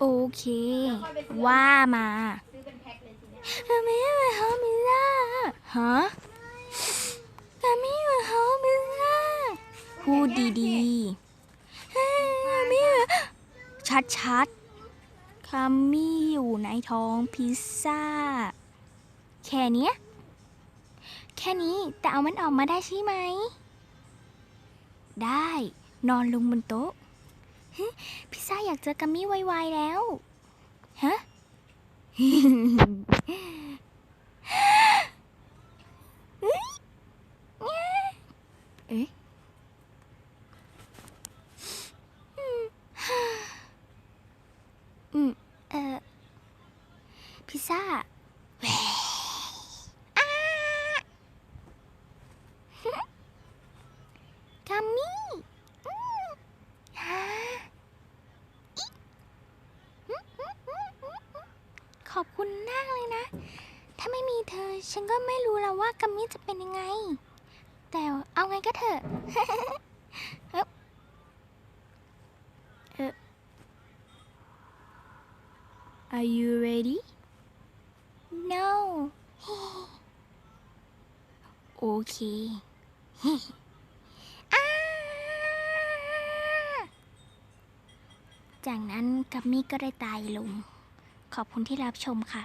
โอเค ว่ามาซื้อเป็นแพ็คเลยทีเนี้ยกามิมาฮามิล่าฮะกามิมาฮามิล่าพูดดีๆเฮ้ยกามิชัดๆคามิอยู่ในท้องพิซซ่า แค่เนี้ย แค่นี้แต่เอามันออกมาได้ใช่ไหม ได้ นอนลงบนโต๊ะเฮ้ย พิซซ่าอยากเจอกามิไวๆแล้ว ฮะ เอ๊ะอืมเออพิซซ่าแหวอ้ากัมมี่ฮะอิ๊ะอืมอืมอืมอืมอืม ขอบคุณมากเลยนะ ถ้าไม่มีเธอ ฉันก็ไม่รู้แล้วว่ากัมมี่จะเป็นยังไง แต่เอาไงก็เถอะเอ๊ะเอ่อ Are you ready? No. โอเคอ้าจากนั้นกัมมี่ก็ได้ตายลง ขอบคุณที่รับชมค่ะ